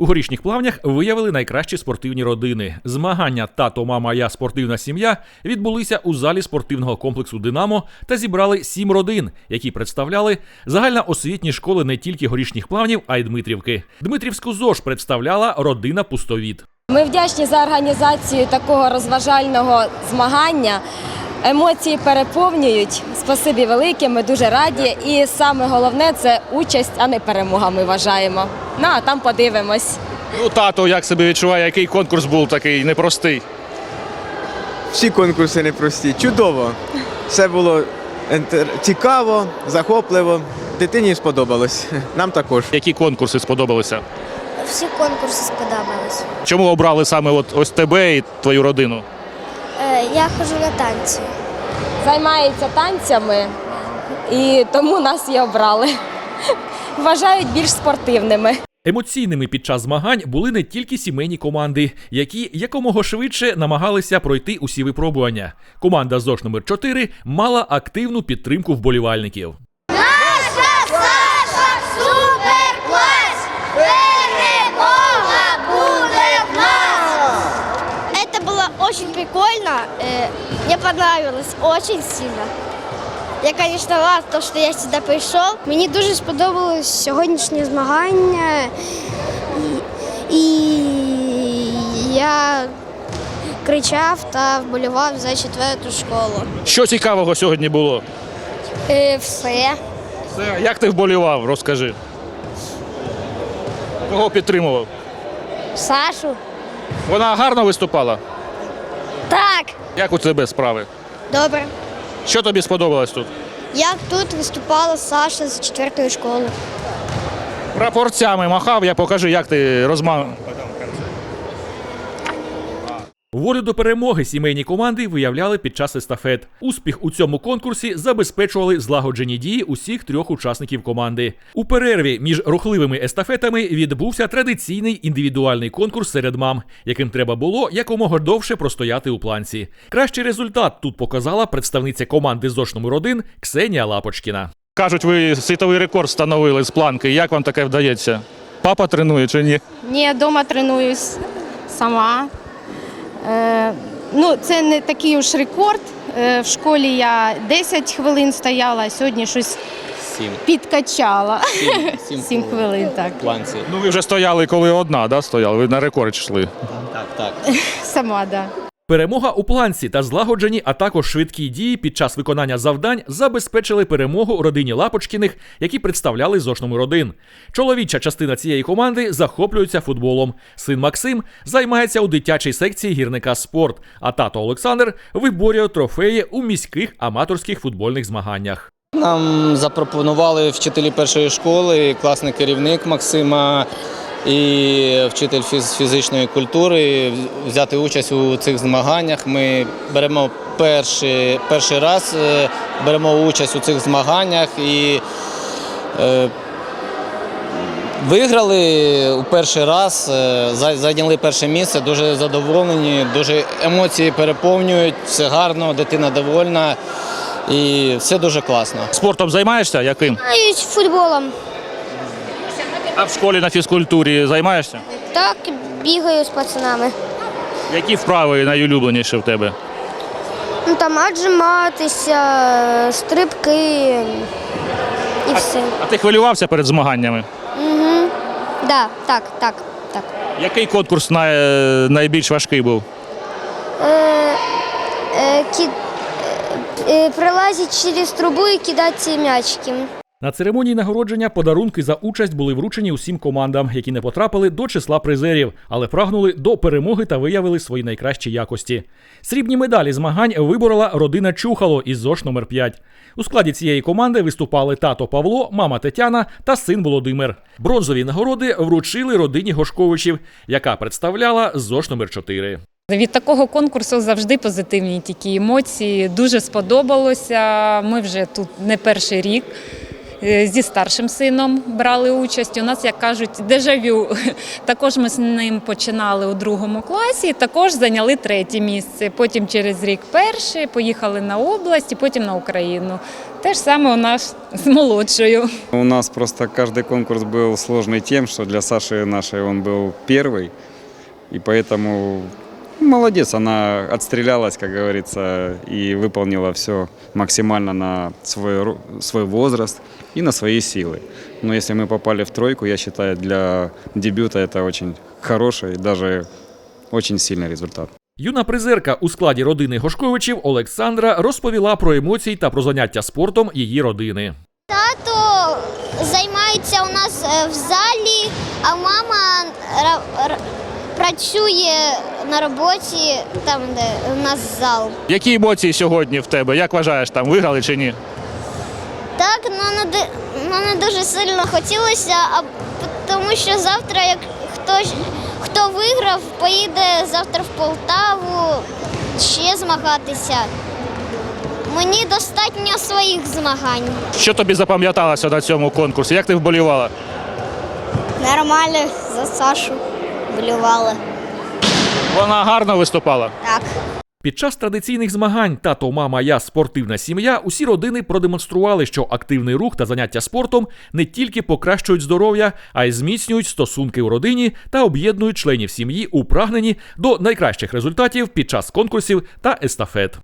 У горішніх плавнях виявили найкращі спортивні родини. Змагання Тато, мама, я спортивна сім'я відбулися у залі спортивного комплексу Динамо та зібрали сім родин, які представляли загальноосвітні школи не тільки горішніх плавнів, а й Дмитрівки. Дмитрівську ЗОЖ представляла родина Пустовіт. Ми вдячні за організацію такого розважального змагання. Емоції переповнюють. Спасибі велике, ми дуже раді. І саме головне це участь, а не перемога. Ми вважаємо. Ну а там подивимось. Ну, тато, як себе відчуває, який конкурс був такий непростий. Всі конкурси непрості. Чудово. Все було цікаво, захопливо. Дитині сподобалось. Нам також. Які конкурси сподобалися? Всі конкурси сподобались. Чому обрали саме от ось тебе і твою родину? Я ходжу на танці. Займаються танцями і тому нас і обрали. Вважають більш спортивними. Емоційними під час змагань були не тільки сімейні команди, які якомога швидше намагалися пройти усі випробування. Команда ЗОЖ номер 4 мала активну підтримку вболівальників. Очень прикольно. Э, Мне понравилось очень сильно. Я, конечно, рад, то, що я сюди прийшов. Мені дуже сподобалось сьогоднішнє змагання. І, і я кричав та вболівав за четверту школу. Що цікавого сьогодні було? Е, все. Все, як ти вболівав, розкажи. Кого підтримував? Сашу. Вона гарно виступала. Так. Як у тебе справи? Добре. Що тобі сподобалось тут? Як тут виступала Саша з четвертої школи. Прапорцями махав, я покажу, як ти розмах. Волю до перемоги сімейні команди виявляли під час естафет. Успіх у цьому конкурсі забезпечували злагоджені дії усіх трьох учасників команди. У перерві між рухливими естафетами відбувся традиційний індивідуальний конкурс серед мам, яким треба було якомога довше простояти у планці. Кращий результат тут показала представниця команди ЗОШ номер 1 Ксенія Лапочкіна. Кажуть, ви світовий рекорд встановили з планки. Як вам таке вдається? Папа тренує чи ні? Ні, вдома тренуюсь сама. Е, ну, це не такий уж рекорд. Е, в школі я 10 хвилин стояла, а сьогодні щось Сім. підкачала. Сім, 7 хвилин, так. Планці. Ну ви вже стояли, коли одна, да, стояли? Ви на рекорд йшли. Так, так. Сама, так. Да. Перемога у планці та злагоджені, а також швидкі дії під час виконання завдань забезпечили перемогу родині Лапочкіних, які представляли ЗОШ номер 1. Чоловіча частина цієї команди захоплюється футболом. Син Максим займається у дитячій секції гірника спорт, а тато Олександр виборює трофеї у міських аматорських футбольних змаганнях. Нам запропонували вчителі першої школи, класний керівник Максима і вчитель фіз- фізичної культури взяти участь у цих змаганнях. Ми беремо перший, перший раз е, беремо участь у цих змаганнях і е, Виграли у перший раз, е, зайняли перше місце, дуже задоволені, дуже емоції переповнюють, все гарно, дитина довольна і все дуже класно. Спортом займаєшся? Яким? Футболом. А в школі на фізкультурі займаєшся? Так, бігаю з пацанами. Які вправи найулюбленіші в тебе? Ну там отжиматися, стрибки і все. А ти хвилювався перед змаганнями? Угу. Да, так, так, так. Який конкурс най... найбільш важкий був? Е, е, кі... е, е, прилазить через трубу і кидати м'ячики. На церемонії нагородження подарунки за участь були вручені усім командам, які не потрапили до числа призерів, але прагнули до перемоги та виявили свої найкращі якості. Срібні медалі змагань виборола родина Чухало із ЗОШ номер 5 У складі цієї команди виступали тато Павло, мама Тетяна та син Володимир. Бронзові нагороди вручили родині Гошковичів, яка представляла ЗОШ номер 4 Від такого конкурсу завжди позитивні тільки емоції. Дуже сподобалося. Ми вже тут не перший рік. Е, Зі старшим сином брали участь. У нас, як кажуть, дежавю. Також ми з ним починали у другому класі, також зайняли третє місце. Потім через рік перше, поїхали на область і потім на Україну. Те ж саме у нас з молодшою. У нас просто каждый конкурс был сложный тем, что для Саши нашей он был первый. И поэтому ну, молодец, она отстрелялась, как говорится, и выполнила все максимально на свой, ру- свой возраст и на свои силы. Но если мы попали в тройку, я считаю, для дебюта это очень хороший, даже очень сильный результат. Юна призерка у складі родини Гошковичів Олександра розповіла про емоції та про заняття спортом її родини. Тато займається у нас е, в залі, а мама ра- ра- працює на роботі, там, де у нас зал. Які емоції сьогодні в тебе? Як вважаєш, там виграли чи ні? Так, ну не, ну, не дуже сильно хотілося, а тому що завтра, як хтось хто виграв, поїде завтра в Полтаву ще змагатися. Мені достатньо своїх змагань. Що тобі запам'яталося на цьому конкурсі? Як ти вболівала? Нормально за Сашу болювали. Вона гарно виступала. Так. Під час традиційних змагань тато, мама, я спортивна сім'я. Усі родини продемонстрували, що активний рух та заняття спортом не тільки покращують здоров'я, а й зміцнюють стосунки у родині та об'єднують членів сім'ї у прагненні до найкращих результатів під час конкурсів та естафет.